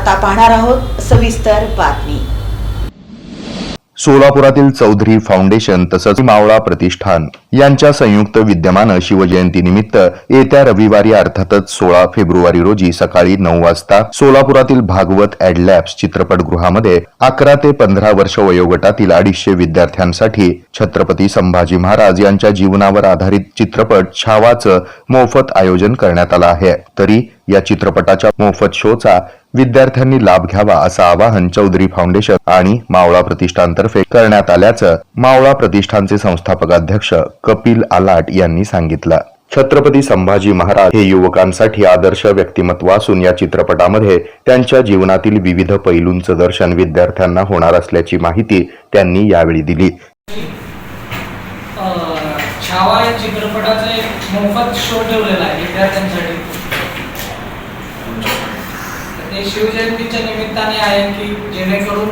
आता पाहणार आहोत सविस्तर बातमी. सोलापुरातील चौधरी फाउंडेशन तसंच मावळा प्रतिष्ठान यांच्या संयुक्त विद्यमानं शिवजयंतीनिमित्त येत्या रविवारी अर्थातच सोळा फेब्रुवारी रोजी सकाळी नऊ वाजता सोलापुरातील भागवत ॲडलॅब्स चित्रपटगृहामध्ये अकरा ते पंधरा वर्ष वयोगटातील अडीचशे विद्यार्थ्यांसाठी छत्रपती संभाजी महाराज यांच्या जीवनावर आधारित चित्रपट छावाचं मोफत आयोजन करण्यात आलं आहे. तरी या चित्रपटाच्या मोफत शोचा विद्यार्थ्यांनी लाभ घ्यावा असं आवाहन चौधरी फाउंडेशन आणि मावळा प्रतिष्ठानतर्फे करण्यात आल्याचं मावळा प्रतिष्ठानचे संस्थापक अध्यक्ष कपिल आलाट यांनी सांगितलं. छत्रपती संभाजी महाराज हे युवकांसाठी आदर्श व्यक्तिमत्व असून या चित्रपटामध्ये त्यांच्या जीवनातील विविध पैलूंचं दर्शन विद्यार्थ्यांना होणार असल्याची माहिती त्यांनी यावेळी दिली. छावा या चित्रपटाचा एक मोफत शो ठेवलेला आहे विद्यार्थ्यांसाठी. ते शिवजयंतीच्या निमित्ताने आहे की जेणेकरून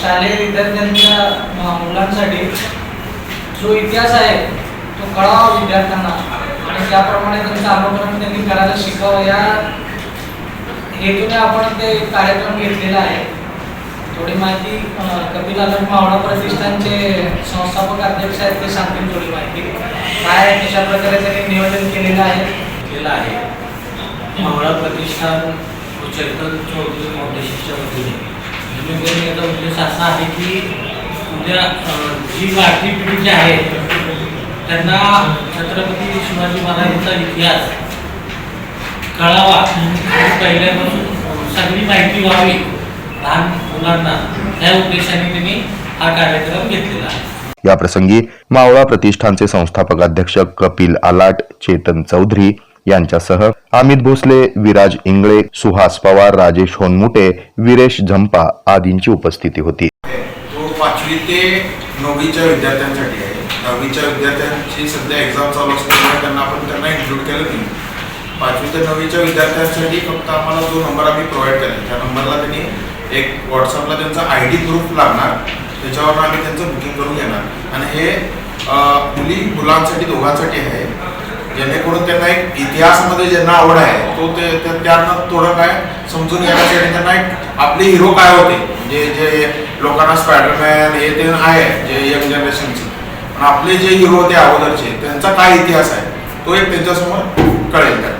शालेय विद्यार्थ्यांच्या मुलांसाठी जो इतिहास आहे तो कळावा विद्यार्थ्यांना. आणि त्याप्रमाणे त्यांचं अनुकरण त्यांनी करायला शिकावं. या हेतूने आपण ते कार्यक्रम घेतलेला आहे. थोडी माहिती कपिल आलम मावळा प्रतिष्ठानचे संस्थापक अध्यक्ष आहेत ते सांगतील थोडी माहिती. काय कशा प्रकारे त्यांनी नियोजन केलेलं आहे? केलं आहे. मावळा प्रतिष्ठान चैतन चौधरी फाउंडेशनच्या वतीने. निर्णय याचा उद्देश असा आहे की उद्या जी वाढती पिढी जी आहे त्यांना छत्रपती शिवाजी महाराजांचा इतिहास कळावा. पहिल्यापासून सगळी माहिती व्हावी लहान मुलांना. या उद्देशाने त्यांनी हा कार्यक्रम घेतलेला आहे. या प्रसंगी मावळा प्रतिष्ठानचे संस्थापक अध्यक्ष कपिल आलाट चेतन चौधरी यांच्यासह अमित भोसले विराज इंगळे सुहास पवार राजेश होनमुटे विरेश झंपा आदींची उपस्थिती होती. तो पाचवी ते नववीच्या विद्यार्थ्यांसाठी आहे. दहावीच्या विद्यार्थ्यांची सध्या एक्झाम चालू असल्यामुळे त्यांना आपण त्यांना इन्क्लूड केलं नाही. पाचवी ते नववीच्या विद्यार्थ्यांसाठी फक्त आम्हाला जो नंबर आम्ही प्रोव्हाइड केला त्या नंबरला त्यांनी एक व्हॉट्सअपला त्यांचा आय डी प्रूफ लागणार. त्याच्यावर आम्ही त्यांचं बुकिंग करून घेणार. आणि हे मुली मुलांसाठी दोघांसाठी आहे. जेणेकरून त्यांना एक इतिहासामध्ये ज्यांना आवड आहे तो ते त्यांना थोडं काय समजून घेण्यासाठी त्यांना एक आपले हिरो काय होते? जे जे लोकांना स्पायडरमॅन हे ते आहे जे यंग जनरेशनचे पण आपले जे हिरो होते अगोदरचे त्यांचा काय इतिहास आहे? तो एक त्यांच्यासमोर कळेल. त्या